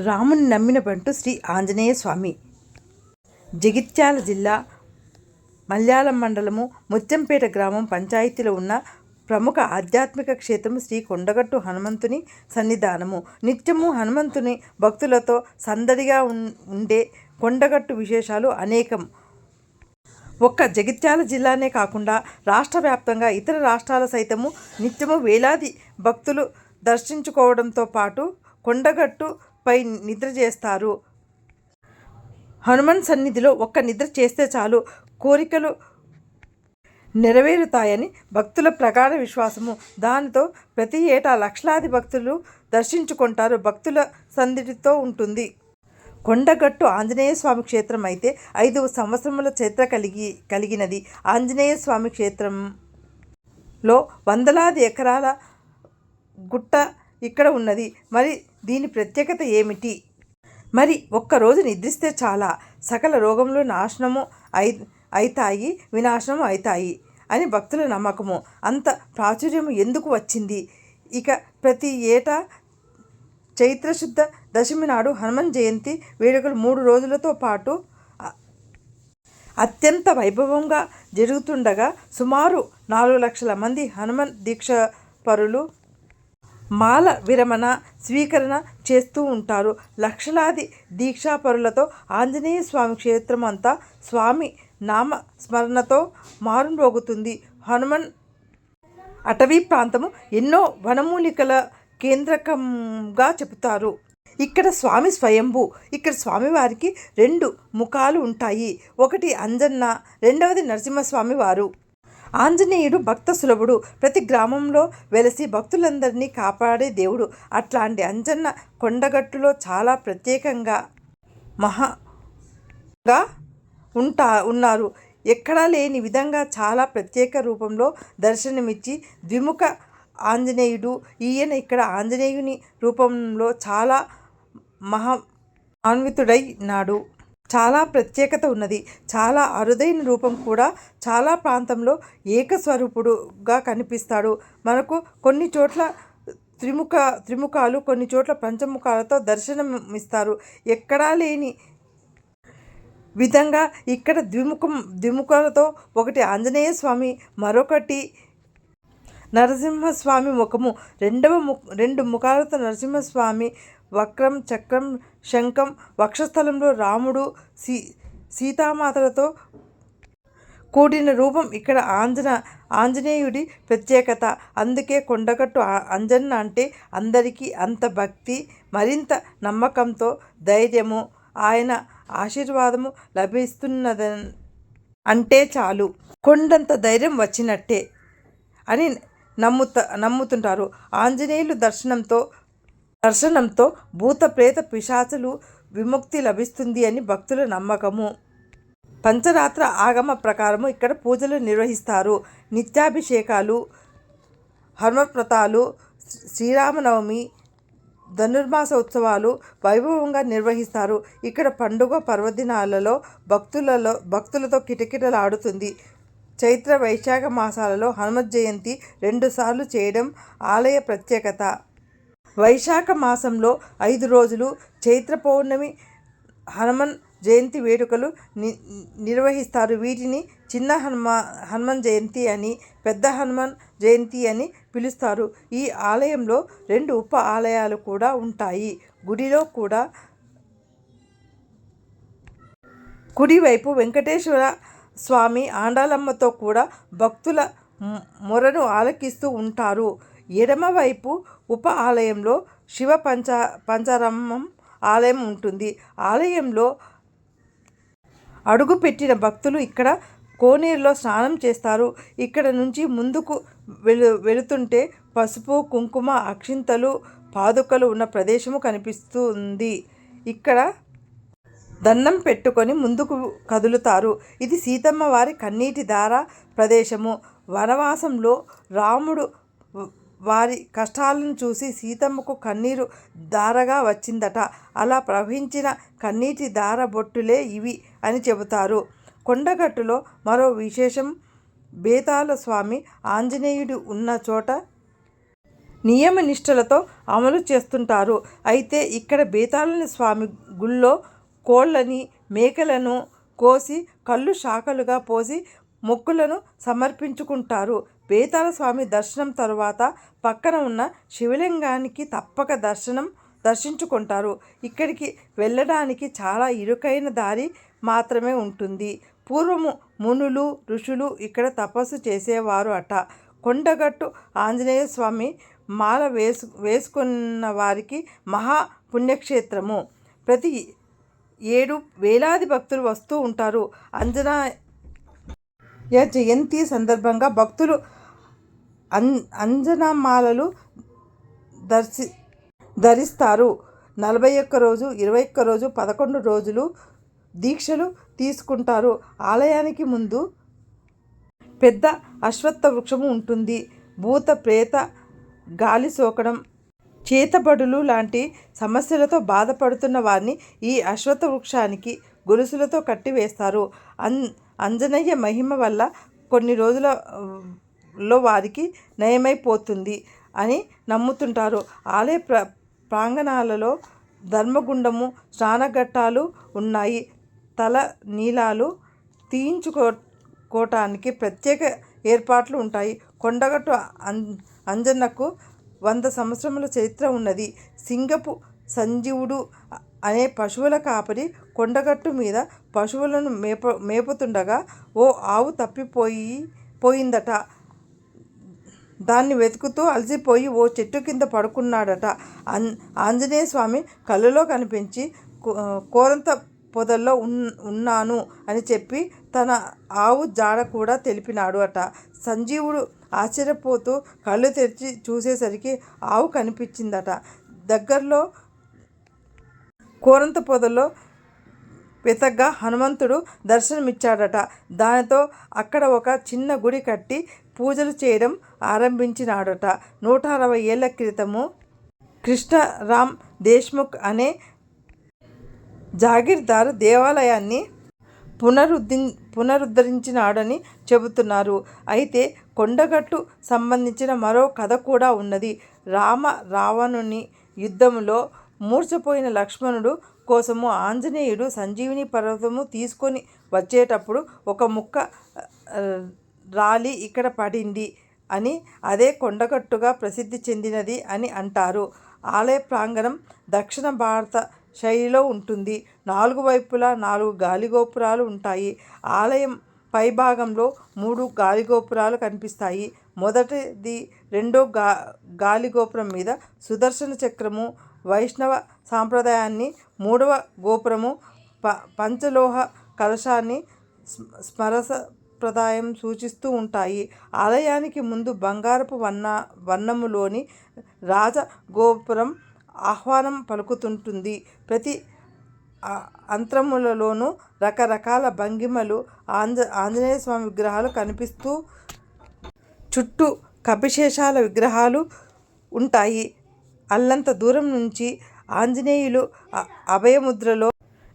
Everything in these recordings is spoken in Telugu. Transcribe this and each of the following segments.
రాముని నమ్మిన బంటు శ్రీ ఆంజనేయ స్వామి. జగిత్యాల జిల్లా మల్యాళం మండలము ముత్యంపేట గ్రామం పంచాయతీలో ఉన్న ప్రముఖ ఆధ్యాత్మిక క్షేత్రం శ్రీ కొండగట్టు హనుమంతుని సన్నిధానము. నిత్యము హనుమంతుని భక్తులతో సందడిగా ఉన్- ఉండే కొండగట్టు విశేషాలు అనేకం. ఒక్క జగిత్యాల జిల్లానే కాకుండా రాష్ట్ర వ్యాప్తంగా ఇతర రాష్ట్రాల సైతము నిత్యము వేలాది భక్తులు దర్శించుకోవడంతో పాటు కొండగట్టు పై నిద్ర చేస్తారు. హనుమాన్ సన్నిధిలో ఒక్క నిద్ర చేస్తే చాలు. కోరికలు నెరవేరుతాయని భక్తుల ప్రగాఢ విశ్వాసము. దానితో ప్రతి ఏటా లక్షలాది భక్తులు దర్శించుకుంటారు. భక్తుల సందడితో ఉంటుంది. కొండగట్టు ఆంజనేయ స్వామి క్షేత్రం అయితే ఐదు సంవత్సరముల చరిత్ర కలిగి కలిగినది. ఆంజనేయ స్వామి క్షేత్రంలో వందలాది ఎకరాల గుట్ట ఇక్కడ ఉన్నది. మరి దీని ప్రత్యేకత ఏమిటి? మరి ఒక్కరోజు నిద్రిస్తే చాలా. సకల రోగములు నాశనము అయి అవుతాయి వినాశనము అవుతాయి అని భక్తుల నమ్మకము. అంత ప్రాచుర్యము ఎందుకు వచ్చింది? ఇక ప్రతి ఏటా చైత్రశుద్ధ దశమి నాడు హనుమాన్ జయంతి వేడుకలు మూడు రోజులతో పాటు అత్యంత వైభవంగా జరుగుతుండగా సుమారు నాలుగు లక్షల మంది హనుమాన్ దీక్ష పరులు మాల విరమణ స్వీకరణ చేస్తూ ఉంటారు. లక్షలాది దీక్షాపరులతో ఆంజనేయ స్వామి క్షేత్రం అంతా స్వామి నామ స్మరణతో మారుమోగుతుంది హనుమన్ అటవీ ప్రాంతము ఎన్నో వనమూలికల కేంద్రకంగా చెబుతారు. ఇక్కడ స్వామి స్వయంభూ ఇక్కడ స్వామివారికి రెండు ముఖాలు ఉంటాయి. ఒకటి అంజన్న రెండవది నరసింహస్వామి వారు. ఆంజనేయుడు భక్త సులభుడు. ప్రతి గ్రామంలో వెలసి భక్తులందరినీ కాపాడే దేవుడు. అట్లాంటి అంజన్న కొండగట్టులో చాలా ప్రత్యేకంగా మహాగా ఉంటా ఉన్నారు. ఎక్కడా లేని విధంగా చాలా ప్రత్యేక రూపంలో దర్శనమిచ్చి ద్విముఖ ఆంజనేయుడు ఈయన ఇక్కడ ఆంజనేయుని రూపంలో చాలా మహా అన్వితుడైనాడు చాలా ప్రత్యేకత ఉన్నది. చాలా అరుదైన రూపం కూడా చాలా ప్రాంతంలో ఏకస్వరూపుడుగా కనిపిస్తాడు. మనకు కొన్ని చోట్ల త్రిముఖ త్రిముఖాలు కొన్ని చోట్ల పంచముఖాలతో దర్శనం ఇస్తారు ఎక్కడా లేని విధంగా ఇక్కడ ద్విముఖం ద్విముఖాలతో ఒకటి ఆంజనేయ స్వామి మరొకటి నరసింహస్వామి ముఖము. రెండవ ము రెండు ముఖాలతో నరసింహస్వామి వక్రం చక్రం శంఖం వక్షస్థలంలో రాముడు సీ సీతామాతలతో కూడిన రూపం. ఇక్కడ ఆంజన ఆంజనేయుడి ప్రత్యేకత. అందుకే కొండగట్టు అంజన్న అంటే అందరికీ అంత భక్తి మరింత నమ్మకంతో ధైర్యము ఆయన ఆశీర్వాదము లభిస్తున్నద అంటే చాలు. కొండంత ధైర్యం వచ్చినట్టే అని నమ్ముత నమ్ముతుంటారు. ఆంజనేయులు దర్శనంతో దర్శనంతో భూత ప్రేత పిశాచులు విముక్తి లభిస్తుంది అని భక్తుల నమ్మకము. పంచరాత్ర ఆగమ ప్రకారము ఇక్కడ పూజలు నిర్వహిస్తారు. నిత్యాభిషేకాలు హనుమప్రతాలు శ్రీరామనవమి ధనుర్మాస ఉత్సవాలు వైభవంగా నిర్వహిస్తారు. ఇక్కడ పండుగ పర్వదినాలలో భక్తులలో భక్తులతో కిటకిటలాడుతుంది. చైత్ర వైశాఖ మాసాలలో హనుమత్ జయంతి రెండుసార్లు చేయడం ఆలయ ప్రత్యేకత. వైశాఖ మాసంలో ఐదు రోజులు చైత్ర పౌర్ణమి హనుమన్ జయంతి వేడుకలు ని నిర్వహిస్తారు. వీటిని చిన్న హనుమా హనుమాన్ జయంతి అని పెద్ద హనుమాన్ జయంతి అని పిలుస్తారు. ఈ ఆలయంలో రెండు ఉప ఆలయాలు కూడా ఉంటాయి. గుడిలో కూడా కుడివైపు వెంకటేశ్వర స్వామి ఆండాలమ్మతో కూడా భక్తుల మొరను ఆలకిస్తూ ఉంటారు. ఎడమవైపు ఉప ఆలయంలో శివ పంచ పంచారమ్మం ఆలయం ఉంటుంది. ఆలయంలో అడుగుపెట్టిన భక్తులు ఇక్కడ కోనేరులో స్నానం చేస్తారు. ఇక్కడ నుంచి ముందుకు వెళు వెళుతుంటే పసుపు కుంకుమ అక్షింతలు పాదుకలు ఉన్న ప్రదేశము కనిపిస్తుంది. ఇక్కడ దండం పెట్టుకొని ముందుకు కదులుతారు. ఇది సీతమ్మ వారి కన్నీటి దార ప్రదేశము. వనవాసంలో రాముడు వారి కష్టాలను చూసి సీతమ్మకు కన్నీరు దారగా వచ్చిందట. అలా ప్రవహించిన కన్నీటి దార బొట్టులే ఇవి అని చెబుతారు. కొండగట్టులో మరో విశేషం బేతాల స్వామి ఆంజనేయుడు ఉన్న చోట నియమ నిష్టలతో అమలు చేస్తుంటారు. అయితే ఇక్కడ బేతాళుని స్వామి గుళ్ళో కోళ్ళని మేకలను కోసి కళ్ళు శాఖలుగా పోసి మొక్కులను సమర్పించుకుంటారు. బేతాళ స్వామి దర్శనం తరువాత పక్కన ఉన్న శివలింగానికి తప్పక దర్శనం దర్శించుకుంటారు. ఇక్కడికి వెళ్ళడానికి చాలా ఇరుకైన దారి మాత్రమే ఉంటుంది. పూర్వము మునులు ఋషులు ఇక్కడ తపస్సు చేసేవారు అట. కొండగట్టు ఆంజనేయ స్వామి మాల వేసు వేసుకున్న వారికి మహా పుణ్యక్షేత్రము. ప్రతి ఏడు వేలాది భక్తులు వస్తూ ఉంటారు. అంజనా జయంతి సందర్భంగా భక్తులు అం అంజనమాలలు దర్శి ధరిస్తారు. నలభై ఒక్క రోజు ఇరవై ఒక్క రోజు పదకొండు రోజులు దీక్షలు తీసుకుంటారు. ఆలయానికి ముందు పెద్ద అశ్వత్థ వృక్షము ఉంటుంది. భూత ప్రేత గాలి సోకడం చేతబడులు లాంటి సమస్యలతో బాధపడుతున్న వారిని ఈ అశ్వత్థ వృక్షానికి గొలుసులతో కట్టివేస్తారు. అన్ అంజనయ్య మహిమ వల్ల కొన్ని రోజులలో వారికి నయమైపోతుంది అని నమ్ముతుంటారు. ఆలయ ప్ర ప్రాంగణాలలో ధర్మగుండము స్నానఘట్టాలు ఉన్నాయి. తల నీలాలు తీయించుకోటానికి ప్రత్యేక ఏర్పాట్లు ఉంటాయి. కొండగట్టు అం అంజన్నకు వంద సంవత్సరముల చరిత్ర ఉన్నది. సింగపు సంజీవుడు అనే పశువుల కాపరి కొండగట్టు మీద పశువులను మేప మేపుతుండగా ఓ ఆవు తప్పిపోయి పోయిందట. దాన్ని వెతుకుతూ అలసిపోయి ఓ చెట్టు కింద పడుకున్నాడట. అన్ ఆంజనేయ స్వామి కళ్ళలో కనిపించి కోరంత పొదల్లో ఉన్ ఉన్నాను అని చెప్పి తన ఆవు జాడ కూడా తెలిపినాడు అట. సంజీవుడు ఆశ్చర్యపోతూ కళ్ళు తెరిచి చూసేసరికి ఆవు కనిపించిందట. దగ్గరలో కోరంత పొదలో వెతగ్గా హనుమంతుడు దర్శనమిచ్చాడట. దానితో అక్కడ ఒక చిన్న గుడి కట్టి పూజలు చేయడం ఆరంభించినాడట. నూట అరవై ఏళ్ళ క్రితము కృష్ణరామ్ దేశ్ముఖ్ అనే జాగీర్దార్ దేవాలయాన్ని పునరుద్ధి పునరుద్ధరించినాడని చెబుతున్నారు. అయితే కొండగట్టు సంబంధించిన మరో కథ కూడా ఉన్నది. రామ రావణుని యుద్ధంలో మూర్చపోయిన లక్ష్మణుడు కోసము ఆంజనేయుడు సంజీవిని పర్వతము తీసుకొని వచ్చేటప్పుడు ఒక ముక్క రాలి ఇక్కడ పడింది అని అదే కొండగట్టుగా ప్రసిద్ధి చెందినది అని అంటారు. ఆలయ ప్రాంగణం దక్షిణ భారత శైలిలో ఉంటుంది. నాలుగు వైపులా నాలుగు గాలిగోపురాలు ఉంటాయి. ఆలయం పైభాగంలో మూడు గాలిగోపురాలు కనిపిస్తాయి. మొదటిది రెండో గా గాలిగోపురం మీద సుదర్శన చక్రము వైష్ణవ సాంప్రదాయాన్ని మూడవ గోపురము ప పంచలోహ కలశాన్ని స్మరస ప్రదాయం సూచిస్తూ ఉంటాయి. ఆలయానికి ముందు బంగారపు వర్ణ వర్ణములోని రాజగోపురం ఆహ్వానం పలుకుతుంటుంది. ప్రతి అంత్రములలోనూ రకరకాల భంగిమలు ఆంజ ఆంజనేయ స్వామి విగ్రహాలు కనిపిస్తూ చుట్టూ కపిశేషాల విగ్రహాలు ఉంటాయి. అల్లంత దూరం నుంచి ఆంజనేయులు అభయముద్రలో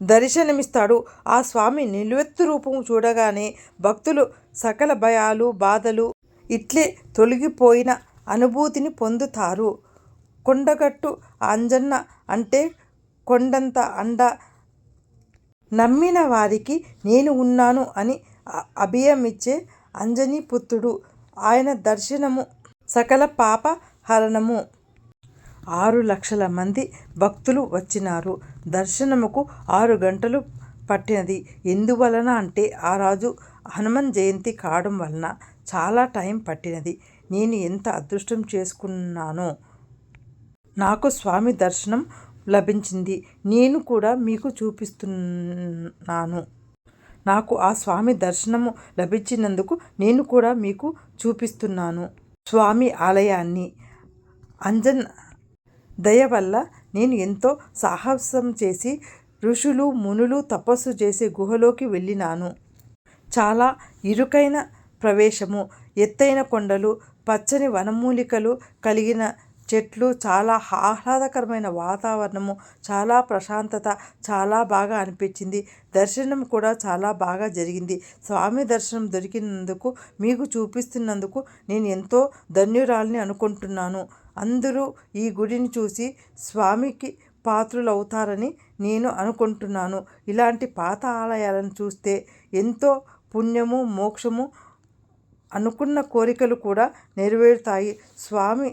దర్శనమిస్తాడు. ఆ స్వామి నిలువెత్తు రూపం చూడగానే భక్తులు సకల భయాలు బాధలు ఇట్లే తొలగిపోయిన అనుభూతిని పొందుతారు. కొండగట్టు అంజన్న అంటే కొండంత అండ నమ్మిన వారికి నేను ఉన్నాను అని అభయమిచ్చే అంజనీపుత్రుడు ఆయన దర్శనము సకల పాప హరణము. ఆరు లక్షల మంది భక్తులు వచ్చినారు. దర్శనముకు ఆరు గంటలు పట్టినది. ఎందువలన అంటే ఆ రాజు హనుమాన్ జయంతి కావడం వలన చాలా టైం పట్టినది. నేను ఎంత అదృష్టం చేసుకున్నానో నాకు స్వామి దర్శనం లభించింది. నేను కూడా మీకు చూపిస్తున్నాను. నాకు ఆ స్వామి దర్శనము లభించినందుకు నేను కూడా మీకు చూపిస్తున్నాను. స్వామి ఆలయాన్ని అంజన్ దయ వల్ల నేను ఎంతో సాహసం చేసి ఋషులు మునులు తపస్సు చేసే గుహలోకి వెళ్ళినాను. చాలా ఇరుకైన ప్రవేశము ఎత్తైన కొండలు పచ్చని వనమూలికలు కలిగిన చెట్లు చాలా ఆహ్లాదకరమైన వాతావరణము చాలా ప్రశాంతత చాలా బాగా అనిపించింది. దర్శనం కూడా చాలా బాగా జరిగింది. స్వామి దర్శనం దొరికినందుకు మీకు చూపిస్తున్నందుకు నేను ఎంతో ధన్యురాలని అనుకుంటున్నాను. అందరూ ఈ గుడిని చూసి స్వామికి పాత్రులవుతారని నేను అనుకుంటున్నాను. ఇలాంటి పాత ఆలయాలను చూస్తే ఎంతో పుణ్యము మోక్షము అనుకున్న కోరికలు కూడా నెరవేరుతాయి. స్వామి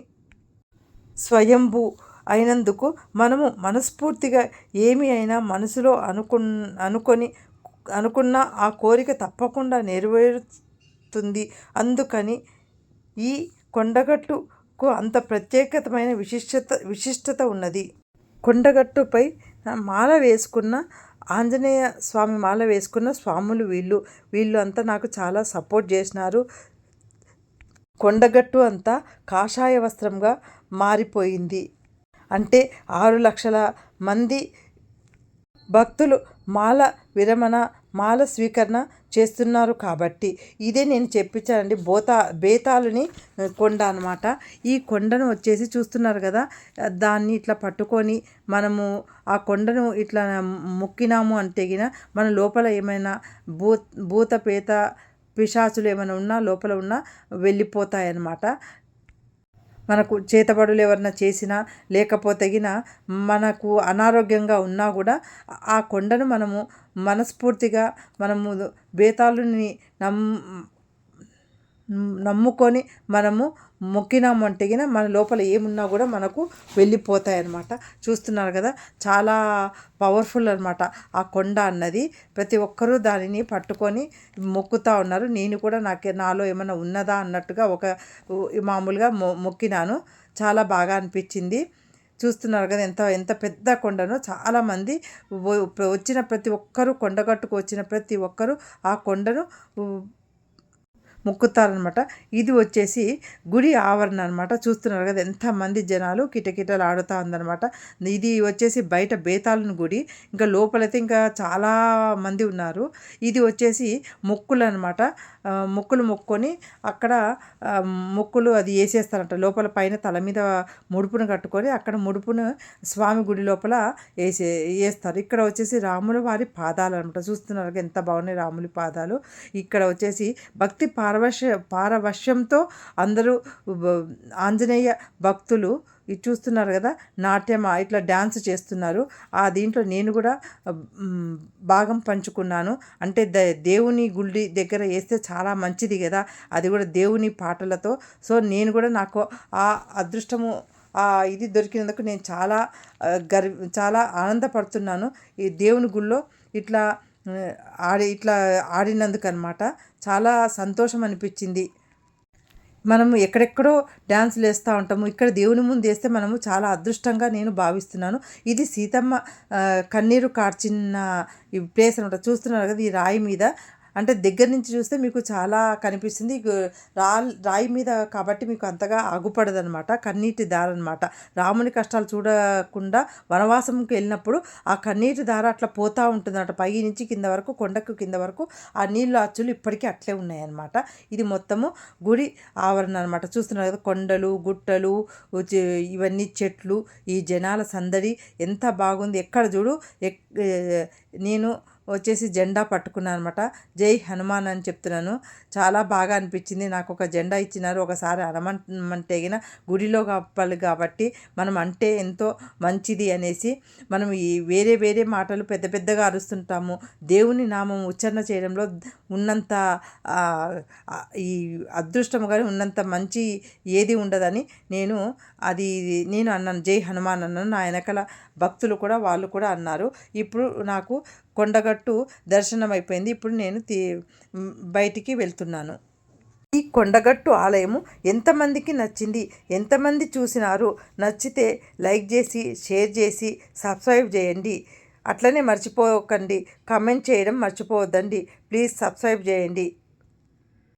స్వయంభూ అయినందుకు మనము మనస్ఫూర్తిగా ఏమి అయినా మనసులో అనుకు అనుకొని అనుకున్న ఆ కోరిక తప్పకుండా నెరవేరుతుంది. అందుకని ఈ కొండగట్టుకు అంత ప్రత్యేకతమైన విశిష్టత విశిష్టత ఉన్నది. కొండగట్టుపై మాల వేసుకున్న ఆంజనేయ స్వామి మాల వేసుకున్న స్వాములు వీళ్ళు. వీళ్ళు అంతా నాకు చాలా సపోర్ట్ చేసినారు. కొండగట్టు అంతా కాషాయ వస్త్రంగా మారిపోయింది. అంటే ఆరు లక్షల మంది భక్తులు మాల విరమణ మాల స్వీకరణ చేస్తున్నారు కాబట్టి ఇదే నేను చెప్పించానండి. బోతా బేతాలుని కొండ అనమాట ఈ కొండను వచ్చేసి చూస్తున్నారు కదా దాన్ని ఇట్లా పట్టుకొని మనము ఆ కొండను ఇట్లా మొక్కినాము అంటే మన లోపల ఏమైనా భూ భూత పేత పిశాచులు ఏమైనా ఉన్నా లోపల ఉన్నా వెళ్ళిపోతాయన్నమాట. మనకు చేతబడులు ఎవరన్నా చేసినా లేకపోతే మనకు అనారోగ్యంగా ఉన్నా కూడా ఆ కొండను మనము మనస్ఫూర్తిగా మనము బేతాళుని నమ్ నమ్ముకొని మనము మొక్కినామంటే మన లోపల ఏమున్నా కూడా మనకు వెళ్ళిపోతాయి అన్నమాట చూస్తున్నారు కదా చాలా పవర్ఫుల్ అనమాట ఆ కొండ అన్నది. ప్రతి ఒక్కరూ దానిని పట్టుకొని మొక్కుతూ ఉన్నారు. నేను కూడా నాకు నాలో ఏమైనా ఉన్నదా అన్నట్టుగా ఒక మామూలుగా మొ మొక్కినాను. చాలా బాగా అనిపించింది. చూస్తున్నారు కదా ఎంత ఎంత పెద్ద కొండనో చాలామంది వచ్చిన ప్రతి ఒక్కరూ కొండగట్టుకు వచ్చిన ప్రతి ఒక్కరూ ఆ కొండను మొక్కుతారనమాట ఇది వచ్చేసి గుడి ఆవరణ అనమాట చూస్తున్నారు కదా ఎంతమంది జనాలు కిటకిటలు ఆడుతూ ఉందనమాట ఇది వచ్చేసి బయట బేతాళుని గుడి. ఇంకా లోపలైతే ఇంకా చాలా మంది ఉన్నారు. ఇది వచ్చేసి మొక్కులు అనమాట మొక్కులు మొక్కొని అక్కడ మొక్కులు అది వేసేస్తారంట. లోపల పైన తల మీద ముడుపును కట్టుకొని అక్కడ ముడుపును స్వామి గుడి లోపల వేసే వేస్తారు. ఇక్కడ వచ్చేసి రాముల వారి పాదాలు అనమాట చూస్తున్నారు ఎంత బాగున్నాయి రాముల పాదాలు. ఇక్కడ వచ్చేసి భక్తి పా పారవశ పారవశ్యంతో అందరూ ఆంజనేయ భక్తులు ఇది చూస్తున్నారు కదా నాట్యం ఇట్లా డ్యాన్స్ చేస్తున్నారు. ఆ దీంట్లో నేను కూడా భాగం పంచుకున్నాను. అంటే ద దేవుని గుడి దగ్గర వేస్తే చాలా మంచిది కదా అది కూడా దేవుని పాటలతో. సో నేను కూడా నాకు ఆ అదృష్టము ఆ ఇది దొరికినందుకు నేను చాలా గర్వ చాలా ఆనందపడుతున్నాను. ఈ దేవుని గుళ్ళో ఇట్లా ఆడి ఇట్లా ఆడినందుకు అనమాట చాలా సంతోషం అనిపించింది మనము ఎక్కడెక్కడో డ్యాన్సులు వేస్తూ ఉంటాము. ఇక్కడ దేవుని ముందు వేస్తే మనము చాలా అదృష్టంగా నేను భావిస్తున్నాను. ఇది సీతమ్మ కన్నీరు కార్చిన ఈ ప్లేస్ అనమాట చూస్తున్నారు కదా ఈ రాయి మీద. అంటే దగ్గర నుంచి చూస్తే మీకు చాలా కనిపిస్తుంది. రా రాయి మీద కాబట్టి మీకు అంతగా ఆగుపడదనమాట కన్నీటి దార అనమాట రాముని కష్టాలు చూడకుండా వనవాసంకి వెళ్ళినప్పుడు ఆ కన్నీటి దార అట్లా పోతూ ఉంటుందన్నమాట. పై నుంచి కింద వరకు కొండకు కింద వరకు ఆ నీళ్ళు అచ్చులు ఇప్పటికీ అట్లే ఉన్నాయన్నమాట. ఇది మొత్తము గుడి ఆవరణ అనమాట చూస్తున్నారు కదా కొండలు గుట్టలు ఇవన్నీ చెట్లు ఈ జనాల సందడి ఎంత బాగుంది. ఎక్కడ చూడు నేను వచ్చేసి జెండా పట్టుకున్నాను అనమాట జై హనుమాన్ అని చెప్తున్నాను. చాలా బాగా అనిపించింది. నాకు ఒక జెండా ఇచ్చినారు. ఒకసారి హనుమంటే గుడిలో కప్పాలి కాబట్టి మనం అంటే ఎంతో మంచిది అనేసి మనం ఈ వేరే వేరే మాటలు పెద్ద పెద్దగా అరుస్తుంటాము. దేవుని నామం ఉచ్చారణ చేయడంలో ఉన్నంత ఈ అదృష్టం కానీ ఉన్నంత మంచి ఏది ఉండదని నేను అది నేను అన్నాను. జై హనుమాన్ అన్నాను. నా వెనకల భక్తులు కూడా వాళ్ళు కూడా అన్నారు. ఇప్పుడు నాకు కొండగట్టు దర్శనం అయిపోయింది ఇప్పుడు నేను తీ బయటికి వెళ్తున్నాను. ఈ కొండగట్టు ఆలయము ఎంతమందికి నచ్చింది? ఎంతమంది చూసినారు? నచ్చితే లైక్ చేసి షేర్ చేసి సబ్స్క్రైబ్ చేయండి. అట్లనే మర్చిపోకండి. కమెంట్ చేయడం మర్చిపోవద్దండి. ప్లీజ్ సబ్స్క్రైబ్ చేయండి.